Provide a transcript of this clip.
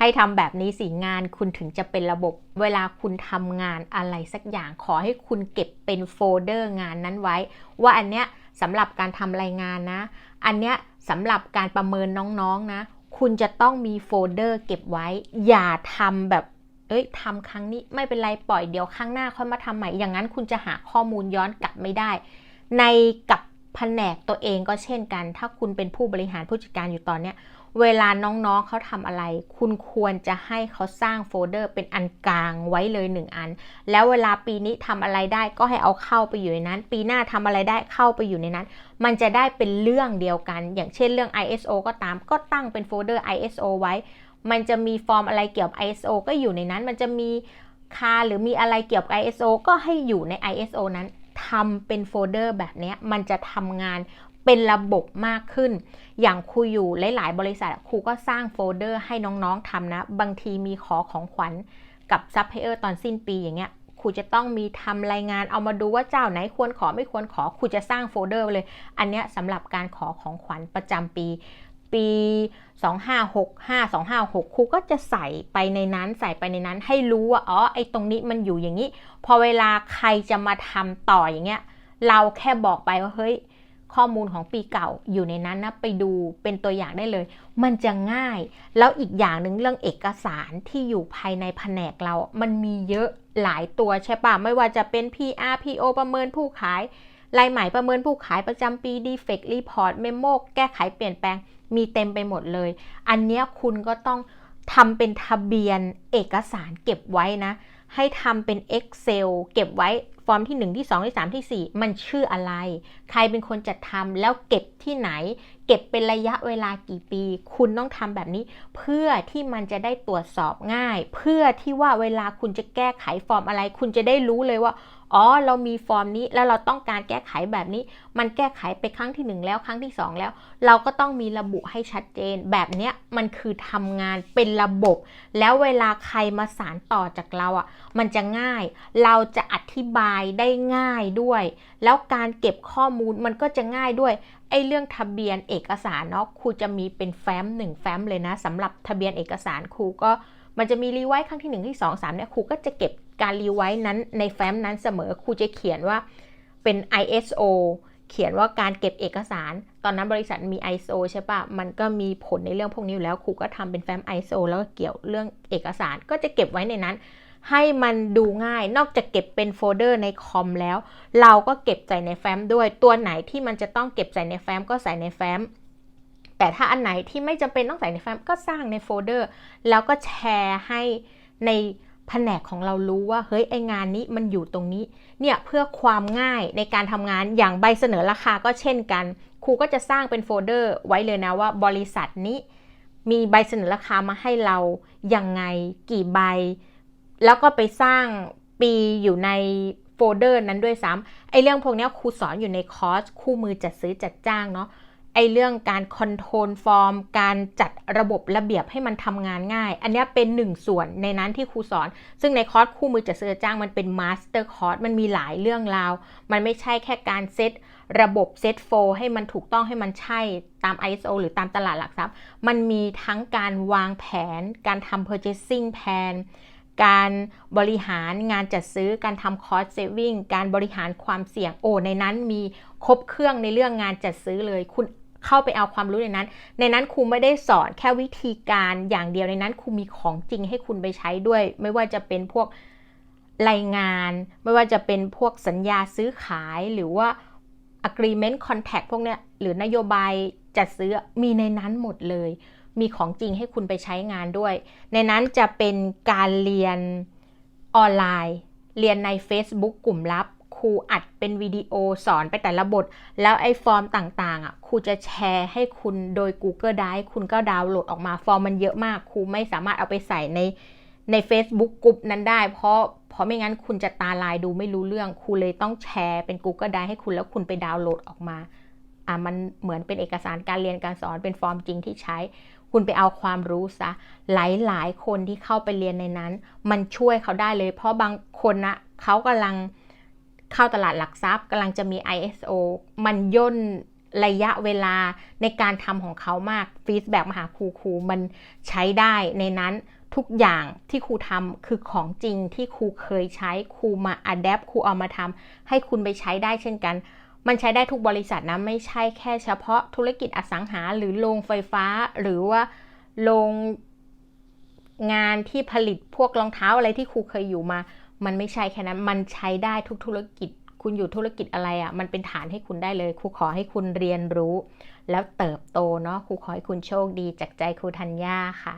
ให้ทำแบบนี้สิงานคุณถึงจะเป็นระบบ เวลาคุณทำงานอะไรสักอย่างขอให้คุณเก็บเป็นโฟลเดอร์งานนั้นไว้ ว่าอันเนี้ยสำหรับการทำรายงานนะ อันเนี้ยสำหรับการประเมินน้องๆนะคุณจะต้องมีโฟลเดอร์เก็บไว้ อย่าทำแบบ เอ้ยทำครั้งนี้ไม่เป็นไรปล่อยเดี๋ยวครั้งหน้าค่อยมาทำใหม่ อย่างนั้นคุณจะหาข้อมูลย้อนกลับไม่ได้ ในกับแผนกตัวเองก็เช่นกัน ถ้าคุณเป็นผู้บริหารผู้จัดการอยู่ตอนเนี้ย เวลาน้องๆเขาทำอะไร คุณควรจะให้เขาสร้างโฟลเดอร์เป็นอันกลางไว้เลยหนึ่งอัน แล้วเวลาปีนี้ทำอะไรได้ก็ให้เอาเข้าไปอยู่ในนั้น ปีหน้าทำอะไรได้เข้าไปอยู่ในนั้น มันจะได้เป็นเรื่องเดียวกัน อย่างเช่นเรื่อง ISO ก็ตาม ก็ตั้งเป็นโฟลเดอร์ ISO ไว้ มันจะมีฟอร์มอะไรเกี่ยวกับ ISO ก็อยู่ในนั้น มันจะมีคาหรือมีอะไรเกี่ยวกับ ISO ก็ให้อยู่ใน ISO นั้นทำเป็นโฟลเดอร์แบบนี้มันจะทำงาน เป็นระบบมากขึ้น อย่างครูอยู่หลายๆ บริษัทครูก็สร้างโฟลเดอร์ให้น้องๆทำนะ บางทีมีขอของขวัญกับซัพพลายเออร์ตอนสิ้นปีอย่างเงี้ยครูจะต้องมีทำรายงานเอามาดูว่าเจ้าไหนควรขอไม่ควรขอครูจะสร้างโฟลเดอร์เลย อันเนี้ยสำหรับการขอของขวัญประจำปี ปี 2565 256ครูก็จะใส่ไปในนั้นใส่ไปในนั้นให้รู้ว่าอ๋อไอ้ตรงนี้มันอยู่อย่างนี้ พอเวลาใครจะมาทำต่ออย่างเงี้ยเราแค่บอกไปว่าเฮ้ย ข้อมูลของปีเก่าอยู่ในนั้นนะไปดูเป็นตัวอย่างได้เลย มันจะง่าย แล้วอีกอย่างหนึ่งเรื่องเอกสารที่อยู่ภายในแผนกเรา มันมีเยอะหลายตัวใช่ปะไม่ว่าจะเป็น PR PO ประเมินผู้ขายรายใหม่ประเมินผู้ขายประจำปี Defect Report Memo แก้ไขเปลี่ยนแปลงมีเต็มไปหมดเลย อันนี้คุณก็ต้องทำเป็นทะเบียนเอกสารเก็บไว้นะ ให้ทำเป็น Excel เก็บไว้ อร์มที่ 1 ที่ 2 ที่ 3 ที่ 4 มันชื่ออะไร ใครเป็นคนจัดทำแล้วเก็บที่ไหน เก็บเป็นระยะเวลากี่ปี คุณต้องทำแบบนี้ เพื่อที่มันจะได้ตรวจสอบง่าย เพื่อที่ว่าเวลาคุณจะแก้ไขฟอร์มอะไร คุณจะได้รู้เลยว่าอ๋อ เรามีฟอร์มนี้แล้วเราต้องการแก้ไขแบบนี้ มันแก้ไขไปครั้งที่ 1 แล้วครั้งที่ 2 แล้ว เราก็ต้องมีระบุให้ชัดเจน แบบเนี้ยมันคือทำงานเป็นระบบ แล้วเวลาใครมาสารต่อจากเราอะ่ะ มันจะง่าย เราจะอธิบายได้ง่ายด้วย แล้วการเก็บข้อมูลมันก็จะง่ายด้วยไอ้เรื่องทะเบียนเอกสารเนาะครูจะมีเป็นแฟ้มหนึ่งแฟ้มเลยนะสำหรับทะเบียนเอกสารครูก็มันจะมีรีไวซ์ครั้งที่1ที่2 3เนี่ยครูก็จะเก็บการรีไวซ์นั้นในแฟ้มนั้นเสมอครูจะเขียนว่าเป็น ISO เขียนว่าการเก็บเอกสาร ตอนนั้นบริษัทมี ISO ใช่ปะมันก็มีผลในเรื่องพวกนี้อยู่แล้วครูก็ทำเป็นแฟ้ม ISO แล้วก็เกี่ยวเรื่องเอกสาร ก็จะเก็บไว้ในนั้น ให้มันดูง่าย นอกจากเก็บเป็นโฟลเดอร์ในคอมแล้ว เราก็เก็บใส่ในแฟ้มด้วย ตัวไหนที่มันจะต้องเก็บใส่ในแฟ้มก็ใส่ในแฟ้ม แต่ถ้าอันไหนที่ไม่จำเป็นต้องใส่ในแฟ้มก็สร้างในโฟลเดอร์ แล้วก็แชร์ให้ในแผนกของเรารู้ว่าเฮ้ยไองานนี้มันอยู่ตรงนี้ เนี่ยเพื่อความง่ายในการทำงานอย่างใบเสนอราคาก็เช่นกัน ครูก็จะสร้างเป็นโฟลเดอร์ไว้เลยนะว่าบริษัทนี้ มีใบเสนอราคามาให้เรายังไง กี่ใบ แล้วก็ไปสร้างปีอยู่ในโฟลเดอร์นั้นด้วยซ้ำไอเรื่องพวกนี้ครูสอนอยู่ในคอร์สคู่มือจัดซื้อจัดจ้างเนาะไอเรื่องการคอนโทรลฟอร์ม การจัดระบบระเบียบให้มันทำงานง่าย อันนี้เป็นหนึ่งส่วนในนั้นที่ครูสอน ซึ่งในคอร์สคู่มือจัดซื้อจ้างมันเป็นมาสเตอร์คอร์สมันมีหลายเรื่องราว มันไม่ใช่แค่การเซตระบบเซตโฟให้มันถูกต้องให้มันใช่ตาม ISO หรือตามตลาดหลักทรัพย์ มันมีทั้งการวางแผน การทำ purchasing plan การบริหารงานจัดซื้อการทำ cost saving การบริหารความเสี่ยงโอ้ในนั้นมีครบเครื่องในเรื่องงานจัดซื้อเลย คุณเข้าไปเอาความรู้ในนั้น ในนั้นครูไม่ได้สอนแค่วิธีการอย่างเดียวในนั้นครูมีของจริงให้คุณไปใช้ด้วย ไม่ว่าจะเป็นพวกรายงาน ไม่ว่าจะเป็นพวกสัญญาซื้อขายหรือว่า agreement contract พวกเนี้ยหรือนโยบายจัดซื้อมีในนั้นหมดเลย มีของจริงให้คุณไปใช้งานด้วย ในนั้นจะเป็นการเรียนออนไลน์ เรียนใน Facebook กลุ่มลับครูอัดเป็นวิดีโอสอนไปแต่ละบท แล้วไอ้ฟอร์มต่างๆอะครูจะแชร์ให้คุณโดย Google Drive คุณก็ดาวน์โหลดออกมาฟอร์มมันเยอะมากครูไม่สามารถเอาไปใส่ในใน Facebook กลุ่มนั้นได้ เพราะเพราะไม่งั้นคุณจะตาลายดูไม่รู้เรื่องครูเลยต้องแชร์เป็น Google Drive ให้คุณแล้วคุณไปดาวน์โหลดออกมาอะมันเหมือนเป็นเอกสารการเรียนการสอนเป็นฟอร์มจริงที่ใช้ คุณไปเอาความรู้ซะ หลายๆ คนที่เข้าไปเรียนในนั้น มันช่วยเขาได้เลย เพราะบางคนนะเขากำลังเข้าตลาดหลักทรัพย์กำลังจะมี ISO มันย่นระยะเวลาในการทำของเขามากฟีดแบ็กมาหาครูครูมันใช้ได้ในนั้นทุกอย่างที่ครูทำคือของจริงที่ครูเคยใช้ครูมาอัดแอปครูเอามาทำให้คุณไปใช้ได้เช่นกัน มันใช้ได้ทุกบริษัทนะ ไม่ใช่แค่เฉพาะธุรกิจอสังหาหรือโรงไฟฟ้า หรือว่าโรงงานที่ผลิตพวกรองเท้าอะไรที่ครูเคยอยู่มา มันไม่ใช่แค่นั้น มันใช้ได้ทุกธุรกิจ คุณอยู่ธุรกิจอะไรอะ่ะ มันเป็นฐานให้คุณได้เลย ครูขอให้คุณเรียนรู้ แล้วเติบโตเนาะ ครูขอให้คุณโชคดีจากใจครูธัญญาค่ะ